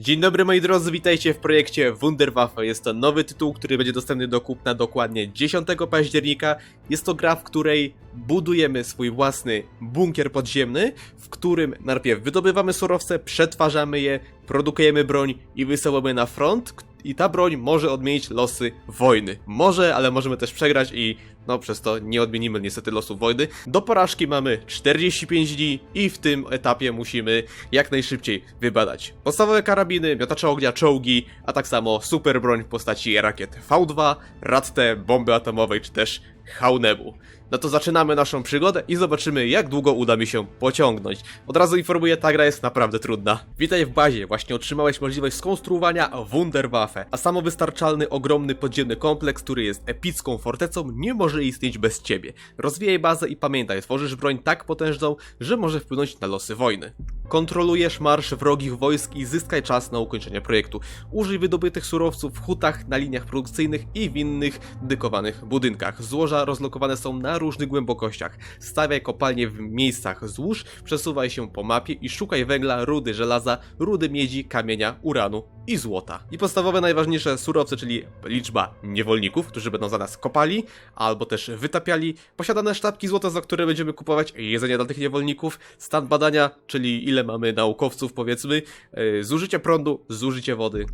Dzień dobry moi drodzy, witajcie w projekcie Wunderwaffe. Jest to nowy tytuł, który będzie dostępny do kupna dokładnie 10 października. Jest to gra, w której budujemy swój własny bunkier podziemny, w którym najpierw wydobywamy surowce, przetwarzamy je, produkujemy broń i wysyłamy na front. I ta broń może odmienić losy wojny. Może, ale możemy też przegrać i no przez to nie odmienimy niestety losów wojny. Do porażki mamy 45 dni i w tym etapie musimy jak najszybciej wybadać podstawowe karabiny, miotacze ognia, czołgi, a tak samo super broń w postaci rakiet V2, Ratte, bomby atomowej czy też Haunebu. No to zaczynamy naszą przygodę i zobaczymy jak długo uda mi się pociągnąć. Od razu informuję, ta gra jest naprawdę trudna. Witaj w bazie, właśnie otrzymałeś możliwość skonstruowania Wunderwaffe, a samowystarczalny ogromny podziemny kompleks, który jest epicką fortecą, nie może istnieć bez ciebie. Rozwijaj bazę i pamiętaj, tworzysz broń tak potężną, że może wpłynąć na losy wojny. Kontrolujesz marsz wrogich wojsk i zyskaj czas na ukończenie projektu. Użyj wydobytych surowców w hutach, na liniach produkcyjnych i w innych dedykowanych budynkach. Złoża rozlokowane są na różnych głębokościach. Stawiaj kopalnie w miejscach złóż, przesuwaj się po mapie i szukaj węgla, rudy żelaza, rudy miedzi, kamienia, uranu i złota. I podstawowe najważniejsze surowce, czyli liczba niewolników, którzy będą za nas kopali, albo też wytapiali, posiadane sztabki złota, za które będziemy kupować jedzenie dla tych niewolników, stan badania, czyli ile mamy naukowców powiedzmy, yy, zużycie prądu, zużycie wody,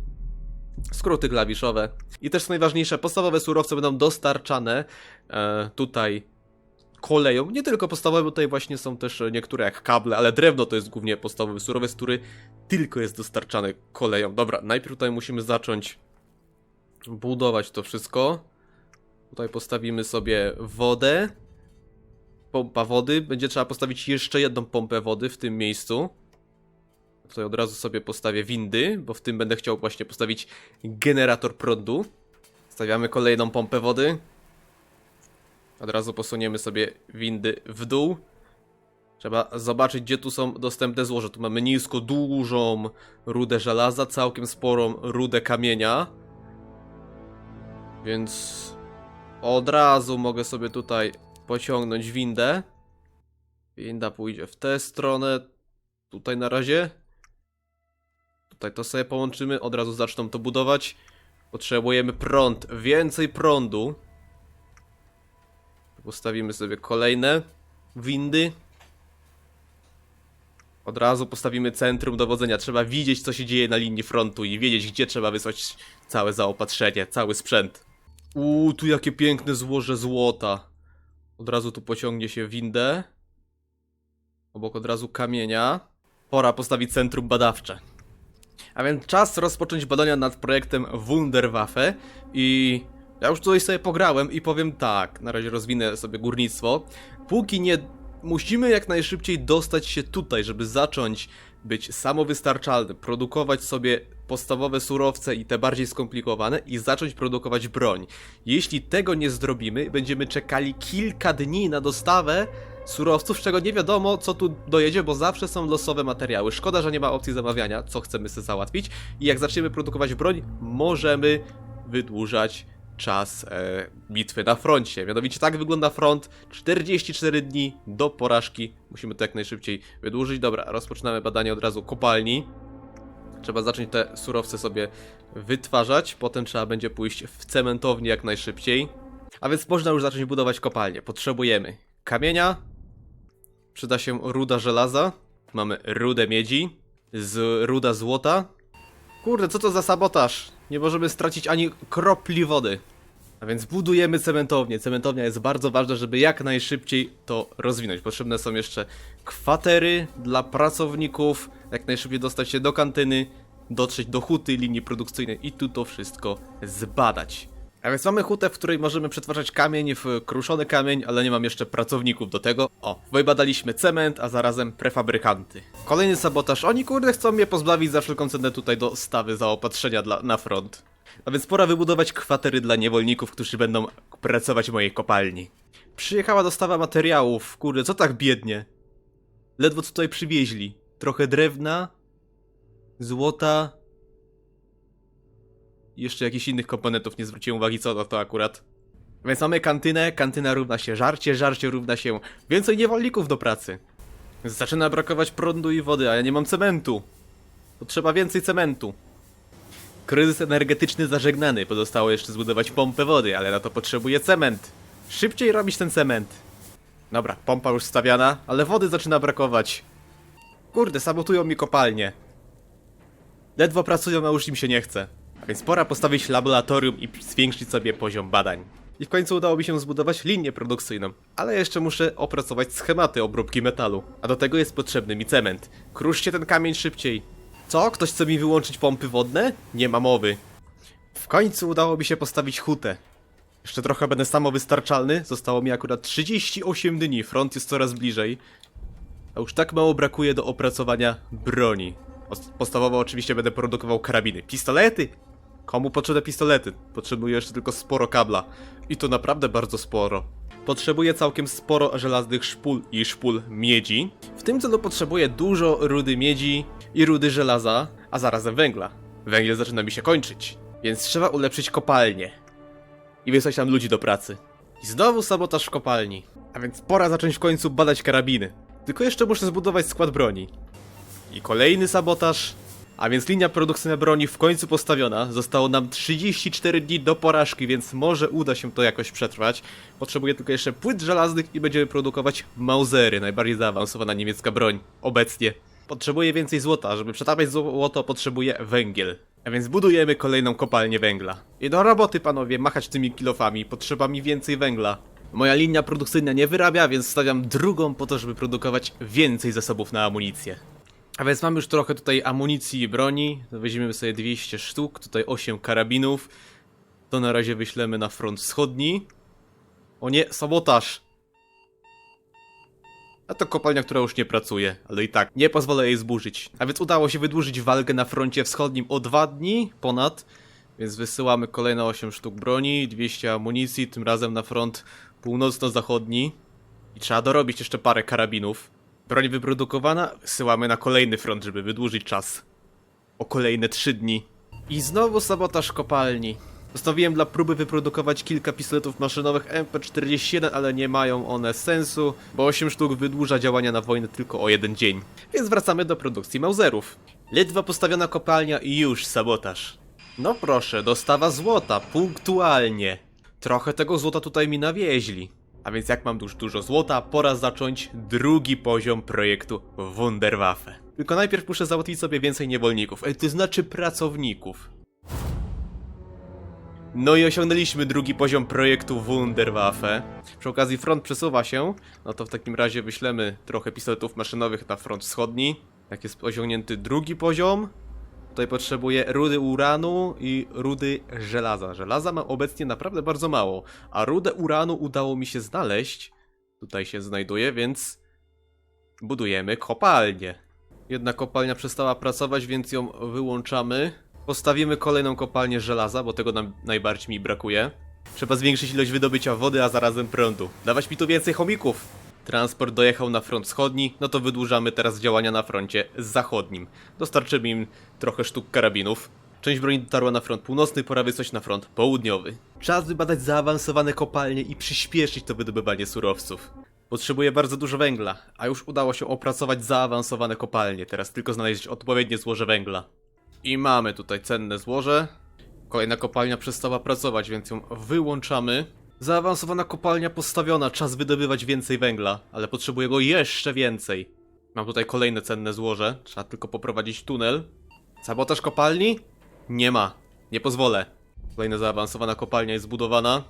skróty klawiszowe i też co najważniejsze, podstawowe surowce będą dostarczane e, tutaj koleją, nie tylko podstawowe, bo tutaj właśnie są też niektóre jak kable, ale drewno to jest głównie podstawowy surowiec, który tylko jest dostarczany koleją. Dobra, najpierw tutaj musimy zacząć budować to wszystko. Tutaj postawimy sobie wodę. Pompa wody. Będzie trzeba postawić jeszcze jedną pompę wody w tym miejscu. Tutaj od razu sobie postawię windy, bo w tym będę chciał właśnie postawić generator prądu. Stawiamy kolejną pompę wody. Od razu posuniemy sobie windy w dół. Trzeba zobaczyć, gdzie tu są dostępne złoże. Tu mamy nisko, dużą rudę żelaza, całkiem sporą rudę kamienia. Więc od razu mogę sobie tutaj pociągnąć windę. Winda pójdzie w tę stronę. Tutaj na razie. Tutaj to sobie połączymy. Od razu zaczną to budować. Potrzebujemy prąd. Więcej prądu. Postawimy sobie kolejne windy. Od razu postawimy centrum dowodzenia. Trzeba widzieć, co się dzieje na linii frontu i wiedzieć, gdzie trzeba wysłać całe zaopatrzenie, cały sprzęt. Uuu, tu jakie piękne złoże złota. Od razu tu pociągnie się windę. Obok od razu kamienia. Pora postawić centrum badawcze. A więc czas rozpocząć badania nad projektem Wunderwaffe i ja już tutaj sobie pograłem i powiem tak, na razie rozwinę sobie górnictwo. Póki nie musimy jak najszybciej dostać się tutaj, żeby zacząć być samowystarczalny, produkować sobie podstawowe surowce i te bardziej skomplikowane i zacząć produkować broń. Jeśli tego nie zrobimy, będziemy czekali kilka dni na dostawę surowców, czego nie wiadomo co tu dojedzie, bo zawsze są losowe materiały. Szkoda, że nie ma opcji zamawiania, co chcemy sobie załatwić. I jak zaczniemy produkować broń, możemy wydłużać czas e, bitwy na froncie. Mianowicie tak wygląda front. 44 dni do porażki. Musimy to jak najszybciej wydłużyć. Dobra, rozpoczynamy badanie od razu kopalni. Trzeba zacząć te surowce sobie wytwarzać. Potem trzeba będzie pójść w cementownię jak najszybciej. A więc można już zacząć budować kopalnię. Potrzebujemy kamienia. Przyda się ruda żelaza. Mamy rudę miedzi. Z ruda złota. Kurde, co to za sabotaż? Nie możemy stracić ani kropli wody. A więc budujemy cementownię. Cementownia jest bardzo ważna, żeby jak najszybciej to rozwinąć. Potrzebne są jeszcze kwatery dla pracowników, jak najszybciej dostać się do kantyny, dotrzeć do huty, linii produkcyjnej i tu to wszystko zbadać. A więc mamy hutę, w której możemy przetwarzać kamień w kruszony kamień, ale nie mam jeszcze pracowników do tego. O, wybadaliśmy cement, a zarazem prefabrykanty. Kolejny sabotaż. Oni kurde chcą mnie pozbawić za wszelką cenę tutaj dostawy zaopatrzenia dla, na front. A więc pora wybudować kwatery dla niewolników, którzy będą pracować w mojej kopalni. Przyjechała dostawa materiałów. Kurde, co tak biednie? Ledwo co tutaj przywieźli. Trochę drewna, złota, jeszcze jakichś innych komponentów nie zwróciłem uwagi co to, to akurat. Więc mamy kantynę, kantyna równa się żarcie, żarcie równa się więcej niewolników do pracy. Zaczyna brakować prądu i wody, a ja nie mam cementu. Potrzeba więcej cementu. Kryzys energetyczny zażegnany. Pozostało jeszcze zbudować pompę wody, ale na to potrzebuje cement. Szybciej robić ten cement. Dobra, pompa już stawiana, ale wody zaczyna brakować. Kurde, sabotują mi kopalnię. Ledwo pracują, a już im się nie chce. Więc pora postawić laboratorium i zwiększyć sobie poziom badań. I w końcu udało mi się zbudować linię produkcyjną, ale jeszcze muszę opracować schematy obróbki metalu. A do tego jest potrzebny mi cement. Kruszcie ten kamień szybciej. Co? Ktoś chce mi wyłączyć pompy wodne? Nie ma mowy. W końcu udało mi się postawić hutę. Jeszcze trochę będę samowystarczalny. Zostało mi akurat 38 dni, front jest coraz bliżej. A już tak mało brakuje do opracowania broni. Podstawowo oczywiście będę produkował karabiny. Pistolety! Komu potrzebne pistolety? Potrzebuję jeszcze tylko sporo kabla. I to naprawdę bardzo sporo. Potrzebuję całkiem sporo żelaznych szpul i szpul miedzi. W tym celu potrzebuję dużo rudy miedzi i rudy żelaza, a zarazem węgla. Węgiel zaczyna mi się kończyć, więc trzeba ulepszyć kopalnię. I wysłać tam ludzi do pracy. I znowu sabotaż w kopalni. A więc pora zacząć w końcu badać karabiny. Tylko jeszcze muszę zbudować skład broni. I kolejny sabotaż. A więc linia produkcyjna broni w końcu postawiona. Zostało nam 34 dni do porażki, więc może uda się to jakoś przetrwać. Potrzebuję tylko jeszcze płyt żelaznych i będziemy produkować Mausery, najbardziej zaawansowana niemiecka broń obecnie. Potrzebuję więcej złota, żeby przetapiać złoto potrzebuję węgiel. A więc budujemy kolejną kopalnię węgla. I do roboty panowie, machać tymi kilofami, potrzeba mi więcej węgla. Moja linia produkcyjna nie wyrabia, więc stawiam drugą po to, żeby produkować więcej zasobów na amunicję. A więc mam już trochę tutaj amunicji i broni. Weźmiemy sobie 200 sztuk, tutaj 8 karabinów. To na razie wyślemy na front wschodni. O nie, sabotaż! A to kopalnia, która już nie pracuje, ale i tak nie pozwolę jej zburzyć. A więc udało się wydłużyć walkę na froncie wschodnim o 2 dni ponad. Więc wysyłamy kolejne 8 sztuk broni, 200 amunicji, tym razem na front północno-zachodni. I trzeba dorobić jeszcze parę karabinów. Broń wyprodukowana, wysyłamy na kolejny front, żeby wydłużyć czas. O kolejne 3 dni. I znowu sabotaż kopalni. Postanowiłem dla próby wyprodukować kilka pistoletów maszynowych MP41, ale nie mają one sensu, bo 8 sztuk wydłuża działania na wojnę tylko o jeden dzień. Więc wracamy do produkcji Mauserów. Ledwo postawiona kopalnia i już sabotaż. No proszę, dostawa złota, punktualnie. Trochę tego złota tutaj mi nawieźli. A więc jak mam już dużo złota, pora zacząć drugi poziom projektu Wunderwaffe. Tylko najpierw muszę załatwić sobie więcej niewolników, e, to znaczy pracowników. No i osiągnęliśmy drugi poziom projektu Wunderwaffe. Przy okazji front przesuwa się, no to w takim razie wyślemy trochę pistoletów maszynowych na front wschodni. Jak jest osiągnięty drugi poziom, Tutaj potrzebuję rudy uranu i rudy żelaza. Żelaza mam obecnie naprawdę bardzo mało, a rudę uranu udało mi się znaleźć. Tutaj się znajduje, więc budujemy kopalnię. Jedna kopalnia przestała pracować, więc ją wyłączamy. Postawimy kolejną kopalnię żelaza, bo tego nam najbardziej mi brakuje. Trzeba zwiększyć ilość wydobycia wody, a zarazem prądu. Dawać mi tu więcej chomików! Transport dojechał na front wschodni, no to wydłużamy teraz działania na froncie zachodnim. Dostarczymy im trochę sztuk karabinów. Część broni dotarła na front północny, pora wysłać na front południowy. Czas wybadać zaawansowane kopalnie i przyspieszyć to wydobywanie surowców. Potrzebuję bardzo dużo węgla, a już udało się opracować zaawansowane kopalnie, teraz tylko znaleźć odpowiednie złoże węgla. I mamy tutaj cenne złoże. Kolejna kopalnia przestała pracować, więc ją wyłączamy. Zaawansowana kopalnia postawiona, czas wydobywać więcej węgla, ale potrzebuję go jeszcze więcej. Mam tutaj kolejne cenne złoże, trzeba tylko poprowadzić tunel. Sabotaż kopalni? Nie ma, nie pozwolę. Kolejna zaawansowana kopalnia jest zbudowana.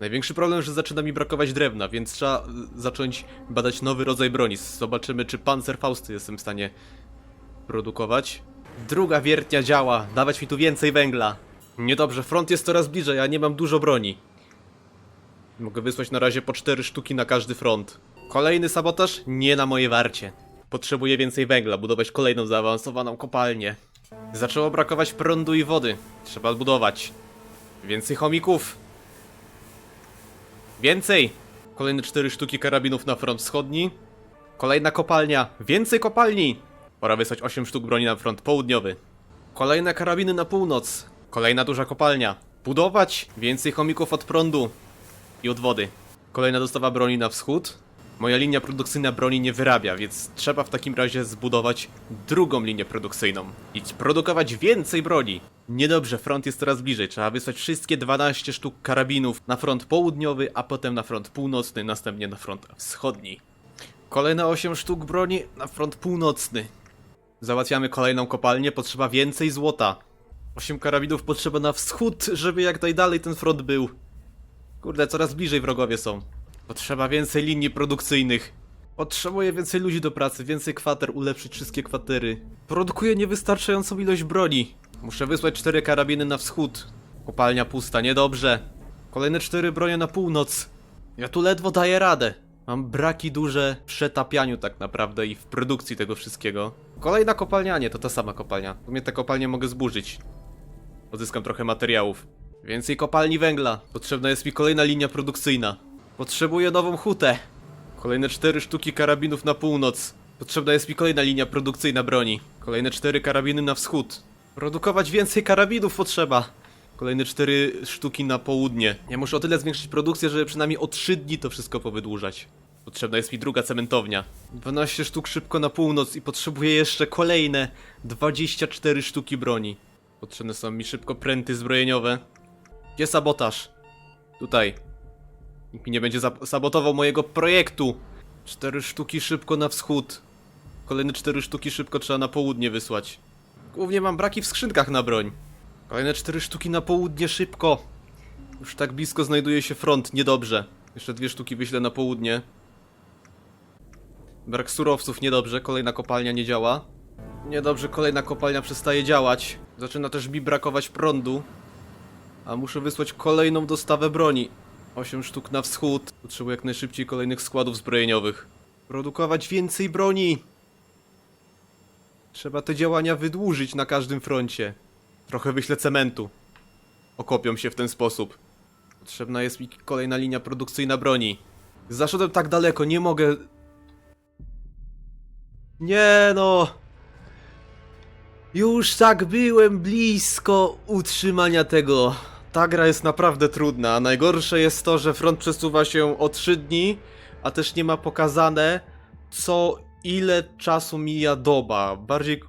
Największy problem, że zaczyna mi brakować drewna, więc trzeba y, zacząć badać nowy rodzaj broni. Zobaczymy, czy Panzerfausty jestem w stanie produkować. Druga wiertnia działa, dawać mi tu więcej węgla. Niedobrze, front jest coraz bliżej, a nie mam dużo broni. Mogę wysłać na razie po cztery sztuki na każdy front. Kolejny sabotaż? Nie na moje warcie. Potrzebuję więcej węgla, budować kolejną zaawansowaną kopalnię. Zaczęło brakować prądu i wody. Trzeba budować. Więcej chomików. Więcej! Kolejne cztery sztuki karabinów na front wschodni. Kolejna kopalnia. Więcej kopalni! Pora wysłać 8 sztuk broni na front południowy. Kolejne karabiny na północ. Kolejna duża kopalnia. Budować! Więcej chomików od prądu i od wody. Kolejna dostawa broni na wschód. Moja linia produkcyjna broni nie wyrabia, więc trzeba w takim razie zbudować drugą linię produkcyjną i produkować więcej broni. Niedobrze, front jest coraz bliżej. Trzeba wysłać wszystkie 12 sztuk karabinów na front południowy, a potem na front północny, następnie na front wschodni. Kolejne 8 sztuk broni na front północny. Załatwiamy kolejną kopalnię, potrzeba więcej złota. 8 karabinów potrzeba na wschód, żeby jak najdalej ten front był. Kurde, coraz bliżej wrogowie są. Potrzeba więcej linii produkcyjnych. Potrzebuję więcej ludzi do pracy, więcej kwater, ulepszyć wszystkie kwatery. Produkuję niewystarczającą ilość broni. Muszę wysłać cztery karabiny na wschód. Kopalnia pusta, niedobrze. Kolejne cztery bronie na północ. Ja tu ledwo daję radę. Mam braki duże w przetapianiu tak naprawdę i w produkcji tego wszystkiego. Kolejna kopalnia, nie, to ta sama kopalnia. W sumie te kopalnie mogę zburzyć. Pozyskam trochę materiałów. Więcej kopalni węgla. Potrzebna jest mi kolejna linia produkcyjna. Potrzebuję nową hutę. Kolejne cztery sztuki karabinów na północ. Potrzebna jest mi kolejna linia produkcyjna broni. Kolejne cztery karabiny na wschód. Produkować więcej karabinów potrzeba. Kolejne cztery sztuki na południe. Ja muszę o tyle zwiększyć produkcję, żeby przynajmniej o 3 dni to wszystko powydłużać. Potrzebna jest mi druga cementownia. 12 sztuk szybko na północ i potrzebuję jeszcze kolejne 24 sztuki broni. Potrzebne są mi szybko pręty zbrojeniowe. Gdzie sabotaż? Tutaj. Nikt mi nie będzie sabotował mojego projektu. Cztery sztuki szybko na wschód. Kolejne cztery sztuki szybko trzeba na południe wysłać. Głównie mam braki w skrzynkach na broń. Kolejne cztery sztuki na południe szybko. Już tak blisko znajduje się front, niedobrze. Jeszcze dwie sztuki wyślę na południe. Brak surowców, niedobrze. Kolejna kopalnia nie działa. Niedobrze, kolejna kopalnia przestaje działać. Zaczyna też mi brakować prądu. A muszę wysłać kolejną dostawę broni. 8 sztuk na wschód. Potrzebuję jak najszybciej kolejnych składów zbrojeniowych. Produkować więcej broni! Trzeba te działania wydłużyć na każdym froncie. Trochę wyślę cementu. Okopią się w ten sposób. Potrzebna jest mi kolejna linia produkcyjna broni. Zaszedłem tak daleko, nie mogę... Nie no! Już tak byłem blisko utrzymania tego. Ta gra jest naprawdę trudna, najgorsze jest to, że front przesuwa się o 3 dni, a też nie ma pokazane, co ile czasu mija doba. Bardziej.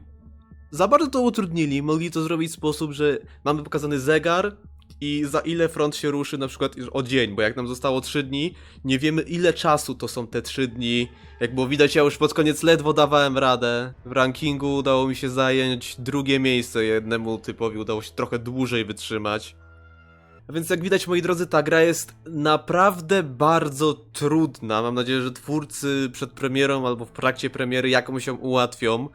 Za bardzo to utrudnili. Mogli to zrobić w sposób, że mamy pokazany zegar i za ile front się ruszy, na przykład o dzień, bo jak nam zostało 3 dni, nie wiemy ile czasu to są te 3 dni. Jak było widać, ja już pod koniec ledwo dawałem radę. W rankingu udało mi się zająć drugie miejsce, jednemu typowi udało się trochę dłużej wytrzymać. Więc jak widać, moi drodzy, ta gra jest naprawdę bardzo trudna. Mam nadzieję, że twórcy przed premierą albo w trakcie premiery jakąś ją ułatwią.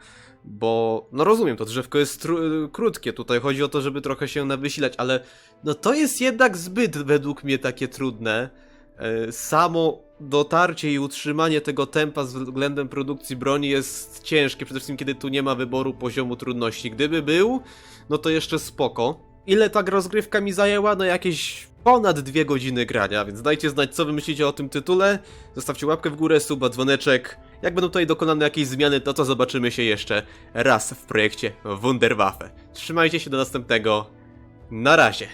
Bo, no rozumiem, to drzewko jest krótkie, tutaj chodzi o to, żeby trochę się nawysilać, ale no to jest jednak zbyt według mnie takie trudne. E, Samo dotarcie i utrzymanie tego tempa względem produkcji broni jest ciężkie, przede wszystkim kiedy tu nie ma wyboru poziomu trudności. Gdyby był, no to jeszcze spoko. Ile ta rozgrywka mi zajęła? No jakieś ponad dwie godziny grania, więc dajcie znać co wy myślicie o tym tytule. Zostawcie łapkę w górę, suba, dzwoneczek. Jak będą tutaj dokonane jakieś zmiany, to to zobaczymy się jeszcze raz w projekcie Wunderwaffe. Trzymajcie się do następnego. Na razie.